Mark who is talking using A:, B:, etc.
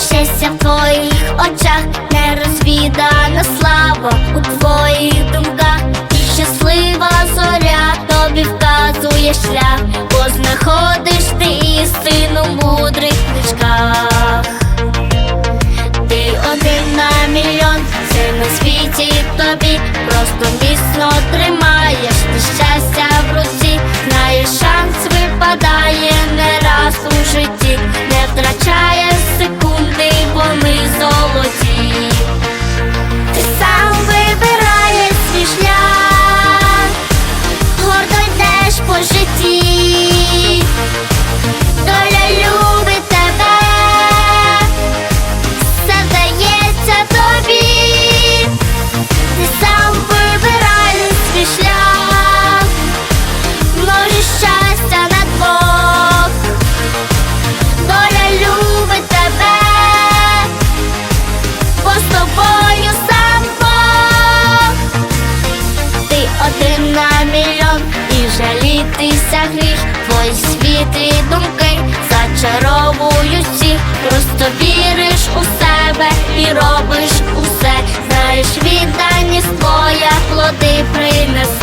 A: щастя в твоїх очах, нерозвідана слава у твоїх думках, щаслива зоря, тобі вказує шлях, бо знаходиш ти істину в мудрих книжках. Ти один на мільйон, це на світі тобі. Розчаровують всіх, просто віриш у себе і робиш усе. Знаєш, відданість твоя плоди принесе.